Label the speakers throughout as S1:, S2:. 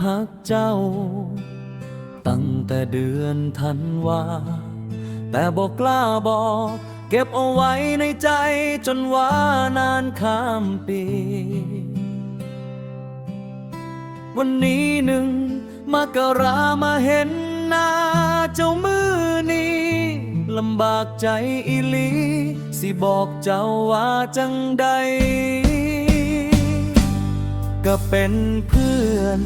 S1: พักเจ้า ตั้งแต่เดือนธันวา แต่บอกกล้าบอก เก็บเอาไว้ในใจจนว่านานข้ามปี วันนี้หนึ่งมกรามาเห็นหน้าเจ้ามือนี้ลำบากใจอีหลี สิบอกเจ้าว่าจังใดก็เป็นเพื่อน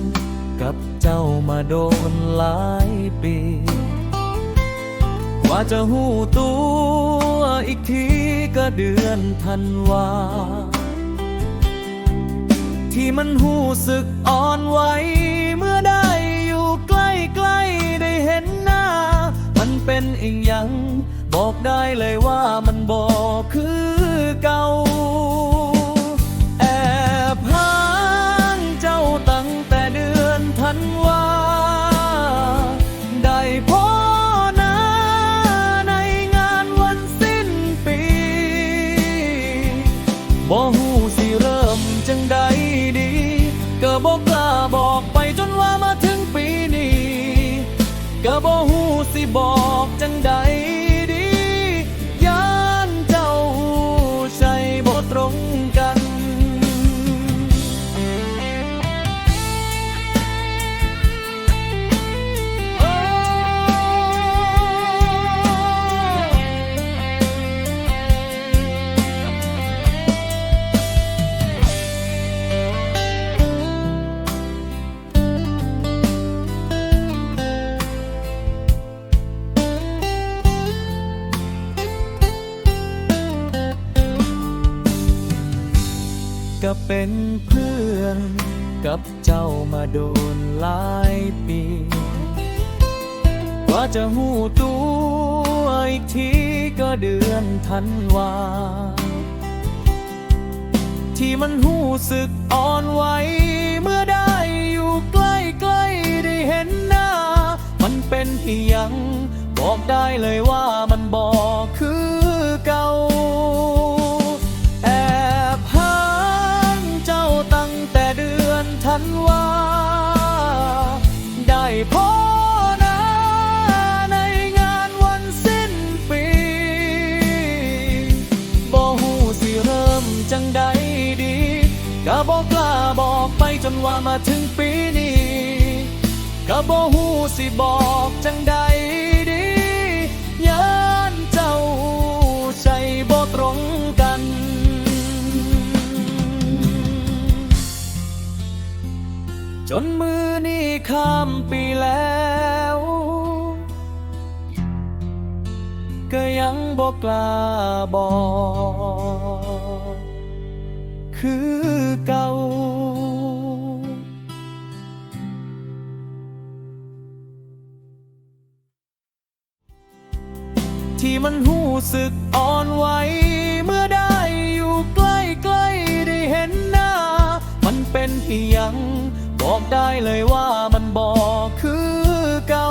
S1: เจ้ามาโดนหลายปี กว่าจะหูตัวอีกทีก็เดือนธันวา ที่มันหูสึกอ่อนไหวเมื่อได้อยู่ใกล้ๆได้เห็นหน้า มันเป็นอีกอย่าง บอกได้เลยว่ามันบอกคือ บ่หูสิเริ่มจังใดดี ก็บอกกล้าบอกไปจนว่ามาถึงปีนี้ ก็บ่หูสิบอกจังใด ก็เป็นเพื่อนกับเจ้ามาโดนหลายปีกว่าจะหูตัวอีกทีก็เดือนธันวา ที่มันหูสึกอ่อนไหวเมื่อได้อยู่ใกล้ๆได้เห็นหน้า มันเป็นอีหยัง บอกได้เลยว่ามันบอกคือเก่า บอกกล้าบอกไปจนว่ามาถึงปีนี้ก็บ่หูสิบอกจังใดดีย้านเจ้าใจบ่ตรงกันจนมือนี้ข้ามปีแล้วก็ยังบอกกล้าบอก คือเก่า ที่มันหูสึกอ่อนไหวเมื่อได้อยู่ใกล้ๆได้เห็นหน้า มันเป็นอีหยัง บอกได้เลยว่ามันบอกคือเก่า